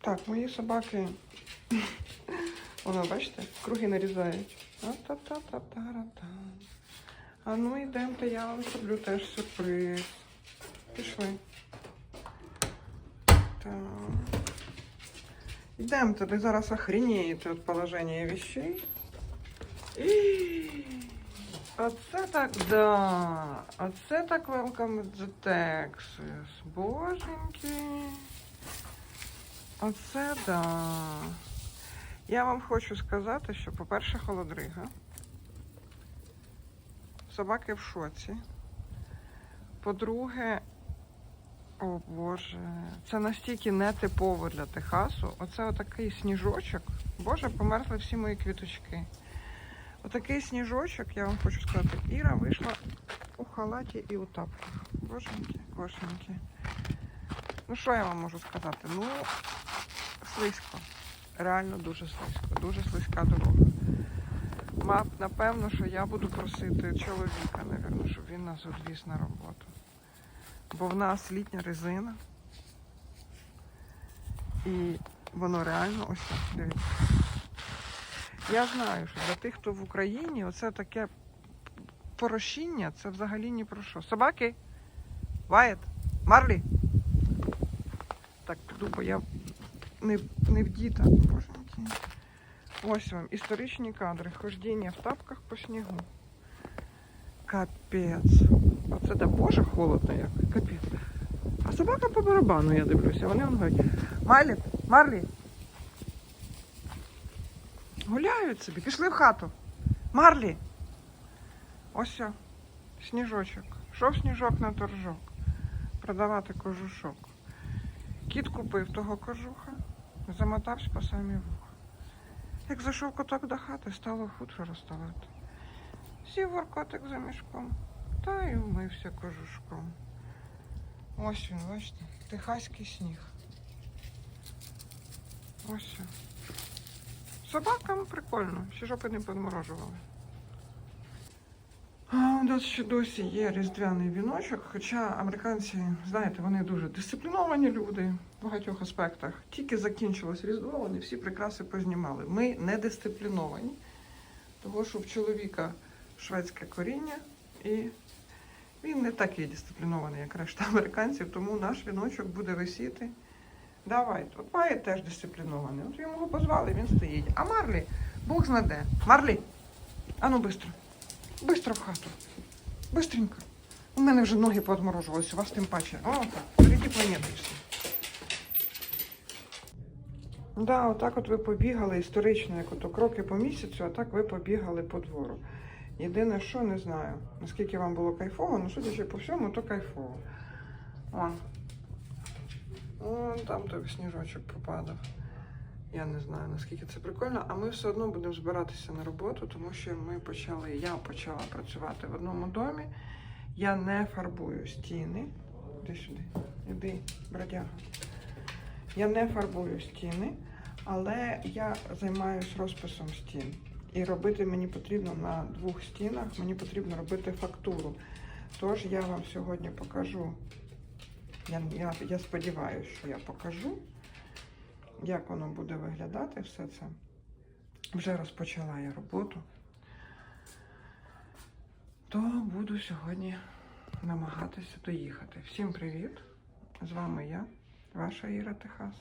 Так, мої собаки. Воно, бачите, круги нарізають. Та-та-та-та-та-та. А ну йдемте, я вам зроблю теж сюрприз. Пішли. Так. Йдемте, ви зараз охренеєте від положення вещей. Оце так, да. Оце так welcome to Texas. Боженьки. Оце да. Я вам хочу сказати, що, по-перше, холодрига. Собаки в шоці. По-друге, о Боже, це настільки нетипово для Техасу. Оце отакий сніжочок. Боже, померзли всі мої квіточки. Отакий сніжочок, я вам хочу сказати, Іра вийшла у халаті і у тапках. Боженьки, кошеньки. Ну що я вам можу сказати? Ну, слизько. Реально дуже слизько. Дуже слизька дорога. Мап, напевно, що я буду просити чоловіка, напевно, щоб він нас відвіз на роботу. Бо в нас літня резина. І воно реально ось так, дивіться. Я знаю, що для тих, хто в Україні, оце таке порошіння, це взагалі ні про що. Собаки? Ваєт? Марлі? Так, піду, бо я не, не вдіта. Боженьки. Ось вам історичні кадри. Хождіння в тапках по снігу. Капець. Оце да боже холодно як. Капець. А собака по барабану, я дивлюся. Вони он говорять. Майлі, Марлі. Гуляють собі, пішли в хату. Марлі. Ось сніжочок. Шов сніжок на торжок. Продавати кожушок. Кіт купив того кожуха, замотався по самі вуха. Як зайшов коток до хати, стало хутро розставати. Сів воркотик за мішком, та й умився кожушком. Ось він, бачите, техаський сніг. Ось. Собакам прикольно, ще жопи не подморожували. У нас ще досі є різдвяний віночок, хоча американці, знаєте, вони дуже дисципліновані люди в багатьох аспектах. Тільки закінчилось Різдво, вони всі прикраси познімали. Ми не дисципліновані, тому що в чоловіка шведське коріння, і він не такий дисциплінований, як решта американців, тому наш віночок буде висіти. Давай, от Вайт теж дисциплінований. От йому позвали, він стоїть. А Марлі, Бог знаде. Марлі, ану бистро. Бистро в хату. Бистренько. У мене вже ноги поотморожувалися, у вас тим паче. О, так, впереді планети. Да, отак от ви побігали історично, як ото кроки по місяцю, а так ви побігали по двору. Єдине, що не знаю, наскільки вам було кайфово, ну судячи по всьому, то кайфово. Вон. Вон там той сніжочок попадав. Я не знаю, наскільки це прикольно, а ми все одно будемо збиратися на роботу, тому що ми почали, я почала працювати в одному домі. Я не фарбую стіни. Іди сюди, іди, бродяга. Я не фарбую стіни, але я займаюся розписом стін. І робити мені потрібно на двох стінах, мені потрібно робити фактуру. Тож я вам сьогодні покажу. Я, я, я сподіваюся, що я покажу, як воно буде виглядати все це. Вже розпочала я роботу. То буду сьогодні намагатися доїхати. Всім привіт! З вами я, ваша Іра Техас.